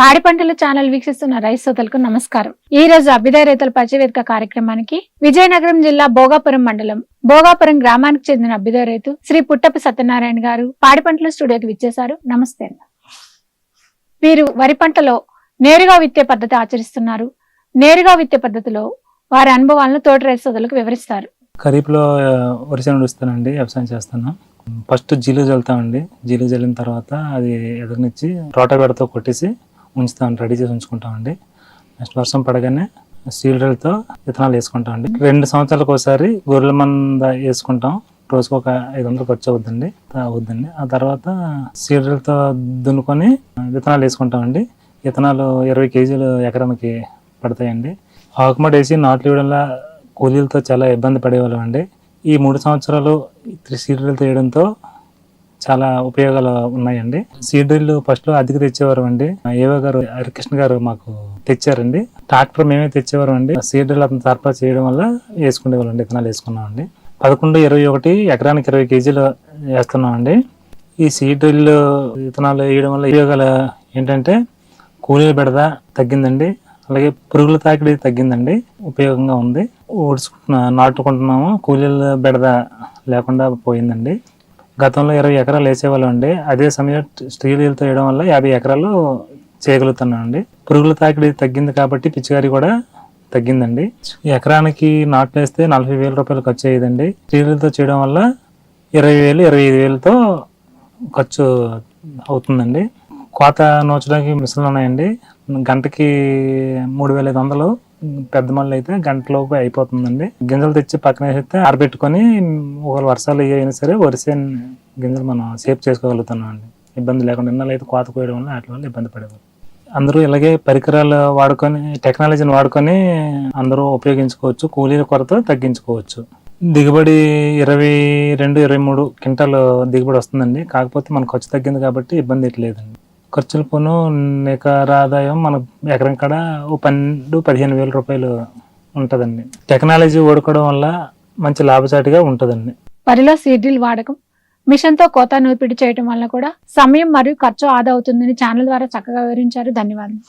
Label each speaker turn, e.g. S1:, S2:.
S1: పాడి పంటల ఛానల్ వీక్షిస్తున్న రైతు సోదరులకు నమస్కారం. ఈ రోజు అభ్యుదయ రైతుల పరిచయవేదిక కార్యక్రమానికి విజయనగరం జిల్లా భోగాపురం మండలం భోగాపురం గ్రామానికి చెందిన అభ్యుదయ రైతు శ్రీ పుట్టపు సత్యనారాయణ గారు పాడి పంటల స్టూడియోకి విచ్చేశారు. నమస్తే వీరు వరి పంటలో నేరుగా విత్తే పద్ధతి ఆచరిస్తున్నారు. నేరుగా విత్తే పద్ధతిలో వారి అనుభవాలను తోటి రైతు సోదరులకు వివరిస్తారు.
S2: ఖరీఫ్లో ఆ, వరి చేను వ్యవసాయం చేస్తున్నాం ఫస్ట్ జీలు చల్లుతామండి జీలు చల్లిన తర్వాత అది ఎదురునిచ్చి రోటవేడతో కొట్టేసి ఉంచుతాం రెడీ చేసి ఉంచుకుంటామండి. నెక్స్ట్ వర్షం పడగానే సీల్డ్రల్తో విత్తనాలు వేసుకుంటామండి. రెండు సంవత్సరాలకు ఒకసారి గొర్రెల మంద వేసుకుంటాం. రోజుకు ఒక ఐదు వందలు ఖర్చు అవుద్దండి. అవుద్దండి. ఆ తర్వాత సీడ్రల్తో దున్నుకొని విత్తనాలు వేసుకుంటామండి. విత్తనాలు ఇరవై కేజీలు ఎకరానికి పడతాయండి. ఆకుమడి వేసి నాట్లు వేయడంలో కూలీలతో చాలా ఇబ్బంది పడేవాళ్ళం అండి ఈ మూడు సంవత్సరాలు సీడర్లతో వేయడంతో చాలా ఉపయోగాలు ఉన్నాయండి. సీడ్ డ్రిల్ ఫస్ట్లో అద్దెకి తెచ్చేవారు అండి. ఏవో గారు హరికృష్ణ గారు మాకు తెచ్చారండి. ట్రాక్టర్ మేమే తెచ్చేవారు అండి. డ్రిల్ అతను సరఫరా చేయడం వల్ల వేసుకునేవాళ్ళం అండి విత్తనాలు వేసుకున్నామండి. పదకొండు ఇరవై ఒకటి ఎకరానికి ఇరవై కేజీలు వేస్తున్నామండి. ఈ సీడ్ డ్రిల్ విత్తనాలు వేయడం వల్ల ఉపయోగాలు ఏంటంటే కూలీల బెడద తగ్గిందండి. అలాగే పురుగుల తాకిడి తగ్గిందండి. ఉపయోగంగా ఉంది. ఊడ్చుకుంటున్నా నాటుకుంటున్నాము. కూలీల బెడద లేకుండా పోయిందండి. గతంలో ఇరవై ఎకరాలు వేసేవాళ్ళం అండి. అదే సమయం స్త్రీలతో వేయడం వల్ల యాభై ఎకరాలు చేయగలుగుతున్నాం అండి పురుగుల తాకిడి తగ్గింది కాబట్టి పిచ్చిగారి కూడా తగ్గిందండి. ఎకరానికి నాట్లు వేస్తే నలభై వేల రూపాయలు ఖర్చు అయ్యేదండి. స్త్రీలతో చేయడం వల్ల ఇరవై వేలు ఇరవై ఐదు వేలతో ఖర్చు అవుతుందండి. కోత నూచడానికి మిషన్లు ఉన్నాయండి. గంటకి మూడు వేల ఐదు వందలు పెద్ద మళ్ళీ అయితే గంటలోపు అయిపోతుందండి. గింజలు తెచ్చి పక్కన వేస్తే ఆరబెట్టుకొని ఒకవేళ వర్షాలు అయినా సరే వరిసే గింజలు మనం సేఫ్ చేసుకోగలుగుతున్నాం అండి ఇబ్బంది లేకుండా ఇన్నాళ్ళు అయితే కోత కోయడం వల్ల వాటి వల్ల ఇబ్బంది పడేవారు అందరూ ఇలాగే పరికరాలు వాడుకొని టెక్నాలజీని వాడుకొని అందరూ ఉపయోగించుకోవచ్చు కూలీల కొరత తగ్గించుకోవచ్చు. దిగుబడి ఇరవై రెండు ఇరవై మూడు క్వింటాలు దిగుబడి వస్తుందండి. కాకపోతే మన ఖర్చు తగ్గింది కాబట్టి ఇబ్బంది ఎట్లా లేదండి. ఖర్చుల పోను నికర ఆదాయం మన ఎకరం కాడ ఓ పన్నెండు పదిహేను వేల రూపాయలు ఉంటుందండి. టెక్నాలజీ ఓడుకోవడం వల్ల మంచి లాభసాటిగా ఉంటుందండి.
S1: వరిలో సీడ్రిల్ వాడకం మిషన్తో కోత నూర్పిడి చేయడం వల్ల కూడా సమయం మరియు ఖర్చు ఆదా అవుతుందని ఛానల్ ద్వారా చక్కగా వివరించారు. ధన్యవాదాలు